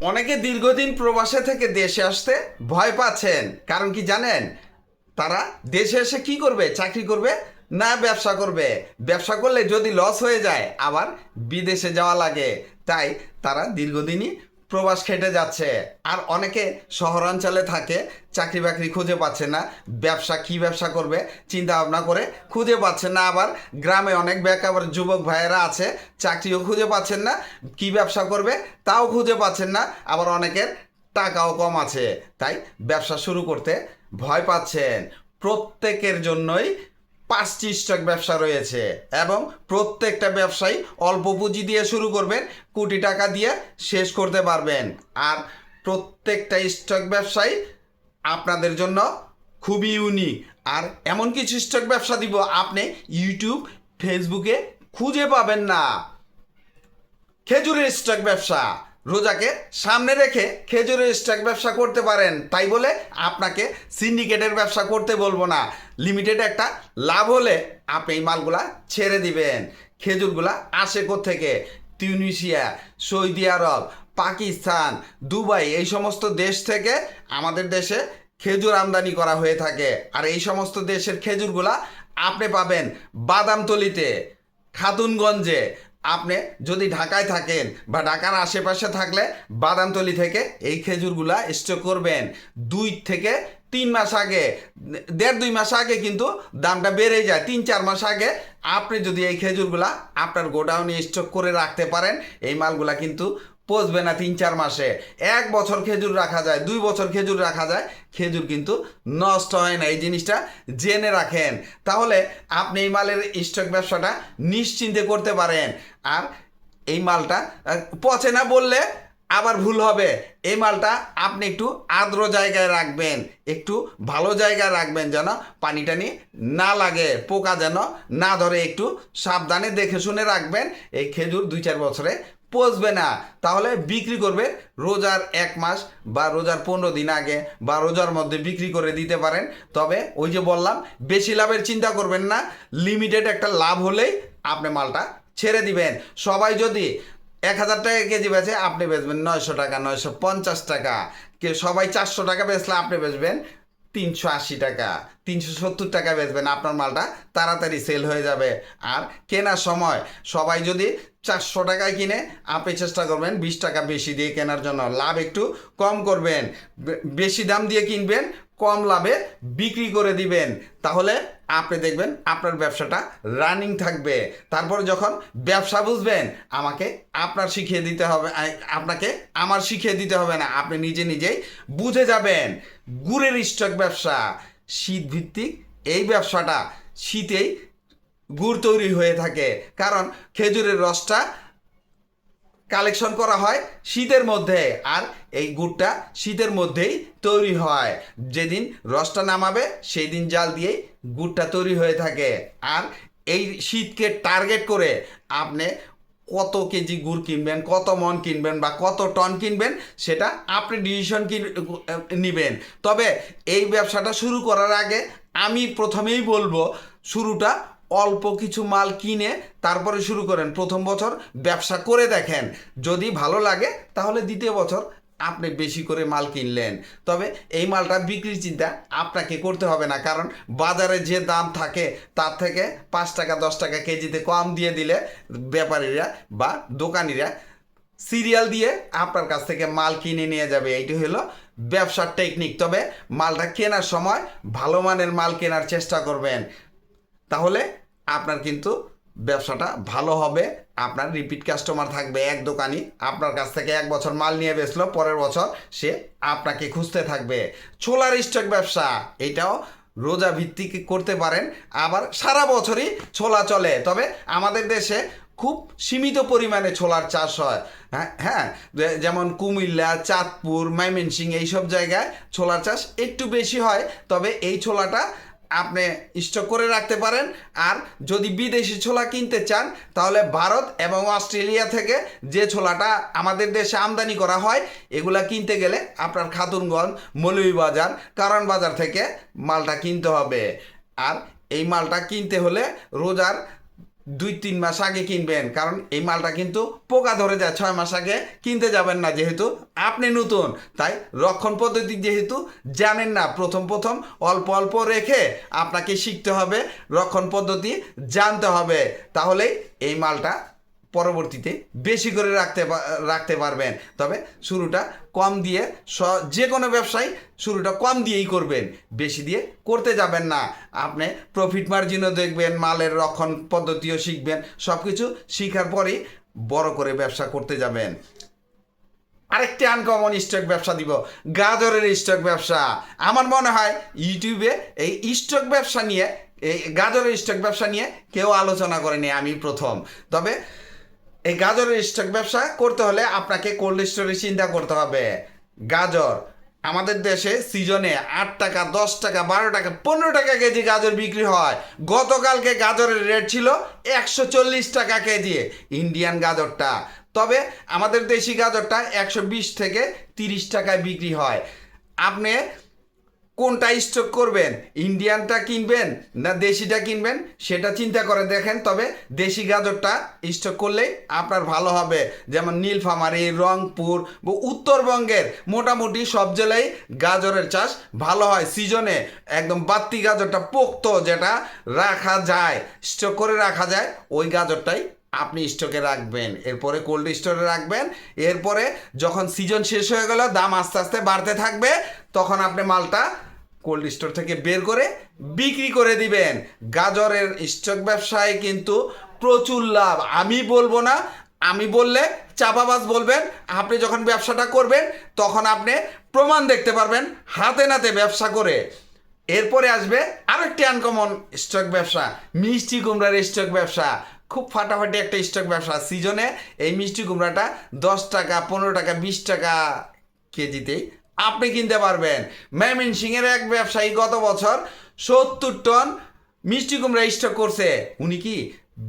অনেকে দীর্ঘদিন প্রবাসে থেকে দেশে আসতে ভয় পাচ্ছেন। কারণ কি জানেন? তারা দেশে এসে কি করবে? চাকরি করবে না ব্যবসা করবে? ব্যবসা করলে যদি লস হয়ে যায়, আবার বিদেশে যাওয়া লাগে। তাই তারা দীর্ঘদিনই প্রবাস খেটে যাচ্ছে। আর অনেকে শহরাঞ্চলে থাকে, চাকরি বাকরি খুঁজে পাচ্ছে না। ব্যবসা কি ব্যবসা করবে? চিন্তা ভাবনা করে খুঁজে পাচ্ছে না। আবার গ্রামে অনেক বেকার যুবক ভাইয়েরা আছে, চাকরিও খুঁজে পাচ্ছেন না। কি ব্যবসা করবে? তাও খুঁজে পাচ্ছেন না। আবার অনেকের টাকাও কম আছে। তাই ব্যবসা শুরু করতে ভয় পাচ্ছেন। প্রত্যেকের জন্যই পাঁচটি স্টক ব্যবসা রয়েছে এবং প্রত্যেকটা ব্যবসায়ী অল্প পুঁজি দিয়ে শুরু করবেন, কোটি টাকা দিয়ে শেষ করতে পারবেন। আর প্রত্যেকটা স্টক ব্যবসায়ী আপনাদের জন্য খুবই ইউনিক আর এমন কিছু স্টক ব্যবসা দিব আপনি ইউটিউব ফেসবুকে খুঁজে পাবেন না। খেজুরের স্টক ব্যবসা। রোজাকে সামনে রেখে খেজুরের স্টক ব্যবসা করতে পারেন। তাই বলে আপনাকে সিন্ডিকেটের ব্যবসা করতে বলব না। লিমিটেড একটা লাভ হলে আপনি এই মালগুলা ছেড়ে দিবেন। খেজুরগুলা আসে থেকে Tunisia Saudi Arab Pakistan Dubai এই সমস্ত দেশ থেকে আমাদের দেশে খেজুর আমদানি করা হয়ে থাকে। আর এই সমস্ত দেশের খেজুরগুলা আপনি পাবেন বাদামতলিতে, খাতুনগঞ্জে আপনি যদি ঢাকায় থাকেন বা ঢাকার আশেপাশে থাকলে বাদামতলি থেকে এই খেজুরগুলা স্টক করবেন। দুই থেকে তিন মাস আগে, দেড় দুই মাস আগে কিন্তু দামটা বেড়ে যায়। তিন, চার মাস আগে আপনি যদি এই খেজুরগুলা আপনার গোডাউনে স্টক করে রাখতে পারেন, এই মালগুলা কিন্তু পচবে না তিন চার মাসে। এক বছর খেজুর রাখা যায়, দুই বছর খেজুর রাখা যায়, খেজুর কিন্তু নষ্ট হয় না। এই জিনিসটা জেনে রাখেন। তাহলে আপনি এই মালের স্টক ব্যবসাটা নিশ্চিন্তে করতে পারেন। আর এই মালটা পচে না বললে আবার ভুল হবে। এই মালটা আপনি একটু আর্দ্র জায়গায় রাখবেন, একটু ভালো জায়গায় রাখবেন যেন পানি টানি না লাগে, পোকা যেন না ধরে। একটু সাবধানে দেখে শুনে রাখবেন। এই খেজুর দুই চার বছরে পচবে না। তাহলে বিক্রি করবে রোজার এক মাস বা রোজার পনেরো দিন আগে বা রোজার মধ্যে বিক্রি করে দিতে পারেন। তবে ওই যে বললাম, বেশি লাভের চিন্তা করবেন না। লিমিটেড একটা লাভ হলেই আপনি মালটা ছেড়ে দিবেন। সবাই যদি এক হাজার টাকা কেজি বেচে আপনি বেচবেন নয়শো টাকা, নয়শো পঞ্চাশ টাকা। কে সবাই চারশো টাকা বেচলে আপনি বেচবেন তিনশো আশি টাকা, তিনশো সত্তর টাকা বেচবেন। আপনার মালটা তাড়াতাড়ি সেল হয়ে যাবে। আর কেনার সময় সবাই যদি চারশো টাকায় কিনে আপনি চেষ্টা করবেন বিশ টাকা বেশি দিয়ে কেনার জন্য। লাভ একটু কম করবেন। বেশি দাম দিয়ে কিনবেন, কম লাভে বিক্রি করে দিবেন। তাহলে আপনি দেখবেন আপনার ব্যবসাটা রানিং থাকবে। তারপর যখন ব্যবসা বুঝবেন, আমাকে আপনার শিখিয়ে দিতে হবে আপনাকে আমার শিখিয়ে দিতে হবে না, আপনি নিজে নিজেই বুঝে যাবেন। গুড়ের স্টক ব্যবসা শীত ভিত্তিক এই ব্যবসাটা শীতেই গুড় তৈরি হয়ে থাকে। কারণ খেজুরের রসটা কালেকশন করা হয় শীতের মধ্যে আর এই গুড়টা শীতের মধ্যেই তৈরি হয়। যেদিন রসটা নামাবে সেই দিন জাল দিয়েই গুড়টা তৈরি হয়ে থাকে। আর এই শীতকে টার্গেট করে আপনি কত কেজি গুড় কিনবেন, কত মন কিনবেন বা কত টন কিনবেন, সেটা আপনি ডিসিশন নেবেন। তবে এই ব্যবসাটা শুরু করার আগে আমি প্রথমেই বলব, শুরুটা অল্প কিছু মাল কিনে তারপরে শুরু করেন। প্রথম বছর ব্যবসা করে দেখেন। যদি ভালো লাগে, তাহলে দ্বিতীয় বছর আপনি বেশি করে মাল কিনলেন। তবে এই মালটা বিক্রির চিন্তা আপনাকে করতে হবে না। কারণ বাজারে যে দাম থাকে, তার থেকে পাঁচ টাকা, দশ টাকা কেজিতে কম দিয়ে দিলে ব্যাপারীরা বা দোকানিরা সিরিয়াল দিয়ে আপনার কাছ থেকে মাল কিনে নিয়ে যাবে। এইটি হলো ব্যবসার টেকনিক। তবে মালটা কেনার সময় ভালো মানের মাল কেনার চেষ্টা করবেন। তাহলে আপনার কিন্তু ব্যবসাটা ভালো হবে। আপনার রিপিট কাস্টমার থাকবে এক দোকানি। আপনার কাছ থেকে এক বছর মাল নিয়ে বেচলো, পরের বছর সে আপনাকে খুঁজতে থাকবে। ছোলার স্টক ব্যবসা, এটাও রোজা ভিত্তিক করতে পারেন। আবার সারা বছরই ছোলা চলে। তবে আমাদের দেশে খুব সীমিত পরিমাণে ছোলার চাষ হয়। হ্যাঁ হ্যাঁ যেমন কুমিল্লা, চাঁদপুর, ময়মনসিংহ, এইসব জায়গায় ছোলার চাষ একটু বেশি হয়। তবে এই ছোলাটা আপনি স্টক করে রাখতে পারেন। আর যদি বিদেশি ছোলা কিনতে চান, তাহলে ভারত এবং অস্ট্রেলিয়া থেকে যে ছোলাটা আমাদের দেশে আমদানি করা হয়, এগুলা কিনতে গেলে আপনার খাতুনগঞ্জ, মৌলভীবাজার কারণ বাজার থেকে মালটা কিনতে হবে। আর এই মালটা কিনতে হলে রোজার দুই, তিন মাস আগে কিনবেন, কারণ এই মালটা কিন্তু পোকা ধরে যায়, ছয় মাস আগে কিনতে যাবেন না যেহেতু আপনি নতুন। তাই রক্ষণ পদ্ধতি যেহেতু জানেন না, প্রথম প্রথম অল্প অল্প রেখে আপনাকে শিখতে হবে, রক্ষণ পদ্ধতি জানতে হবে। তাহলে এই মালটা পরবর্তীতে বেশি করে রাখতে রাখতে পারবেন। তবে শুরুটা কম দিয়ে যে কোনো ব্যবসায় শুরুটা কম দিয়েই করবেন। বেশি দিয়ে করতে যাবেন না। আপনি প্রফিট মার্জিনও দেখবেন, মালের রক্ষণ পদ্ধতিও শিখবেন সব কিছু শিখার পরেই বড় করে ব্যবসা করতে যাবেন। আরেকটি আনকমন স্টক ব্যবসা দিব, গাজরের স্টক ব্যবসা। আমার মনে হয় ইউটিউবে এই স্টক ব্যবসা নিয়ে, এই গাজরের স্টক ব্যবসা নিয়ে কেউ আলোচনা করেনি আমি প্রথম। তবে এই গাজরের স্টক ব্যবসা করতে হলে আপনাকে কোল্ড স্টোরেজ চিন্তা করতে হবে। গাজর, আমাদের দেশে সিজনে আট টাকা, দশ টাকা, বারো টাকা, পনেরো টাকা কেজি গাজর বিক্রি হয়। গতকালকে গাজরের রেট ছিল একশো চল্লিশ টাকা কেজি, ইন্ডিয়ান গাজরটা। তবে আমাদের দেশি গাজরটা একশো বিশ থেকে তিরিশ টাকায় বিক্রি হয়। আপনি কোনটা স্টক করবেন? ইন্ডিয়ানটা কিনবেন না দেশিটা কিনবেন? সেটা চিন্তা করে দেখেন, তবে দেশি গাজরটা স্টক করলেই আপনার ভালো হবে। যেমন নীলফামারী, রংপুর উত্তরবঙ্গের মোটামুটি সব জেলায় গাজরের চাষ ভালো হয়। সিজনে একদম বাত্তি গাজরটা পোক্ত যেটা রাখা যায় স্টক করে রাখা যায়, ওই গাজরটাই আপনি স্টকে রাখবেন। এরপরে কোল্ড স্টোরে রাখবেন। এরপরে যখন সিজন শেষ হয়ে গেল, দাম আস্তে আস্তে বাড়তে থাকবে, তখন আপনি মালটা কোল্ড স্টোর থেকে বের করে বিক্রি করে দিবেন। গাজরের স্টক ব্যবসায় কিন্তু প্রচুর লাভ। আমি বলব না, আমি বললে চাপাবাজ বলবেন, আপনি যখন ব্যবসাটা করবেন, তখন আপনি প্রমাণ দেখতে পারবেন, হাতে নাতে ব্যবসা করে। এরপরে আসবে আরেকটি আনকমন স্টক ব্যবসা, মিষ্টি কুমড়ার স্টক ব্যবসা। খুব ফাটাফাটি একটা স্টক ব্যবসা। সিজনে এই মিষ্টি কুমড়াটা দশ টাকা, পনেরো টাকা, বিশ টাকা কেজিতেই আপনি কিনতে পারবেন। ময়মনসিংহের এক ব্যবসায়ী গত বছর সত্তর টন মিষ্টি কুমড়া স্টক করছে। উনি কি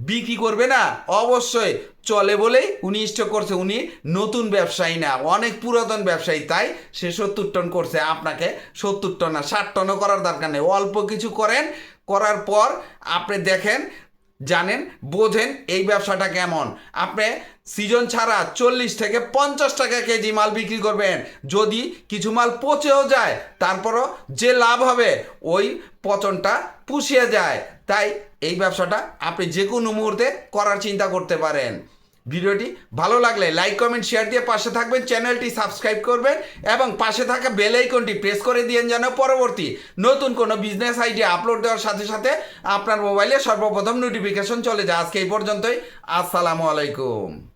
বিক্রি করবে না? অবশ্যই চলে বলেই উনি স্টক করছে। উনি নতুন ব্যবসায়ী না, অনেক পুরাতন ব্যবসায়ী, তাই সে সত্তর টন করছে। আপনাকে সত্তর টন না, ষাট টনও করার দরকার নেই। অল্প কিছু করেন, করার পর আপনি দেখেন জানেন, বোঝেন এই ব্যবসাটা কেমন। আপনি সিজন ছাড়া চল্লিশ থেকে পঞ্চাশ টাকা কেজি মাল বিক্রি করবেন। যদি কিছু মাল পচেও যায়, তারপরও যে লাভ হবে, ওই পচনটা পুষিয়ে যায়। তাই এই ব্যবসাটা আপনি যে কোনো মুহূর্তে করার চিন্তা করতে পারেন। ভিডিওটি ভালো লাগলে লাইক কমেন্ট শেয়ার দিয়ে পাশে থাকবেন, চ্যানেলটি সাবস্ক্রাইব করবেন এবং পাশে থাকা বেল আইকনটি প্রেস করে দিয়েন যেন পরবর্তী নতুন কোনো বিজনেস আইডিয়া আপলোড দেওয়ার সাথে সাথে আপনার মোবাইলে সর্বপ্রথম নোটিফিকেশন চলে যায়। আজকে এই পর্যন্তই। আসসালামু আলাইকুম।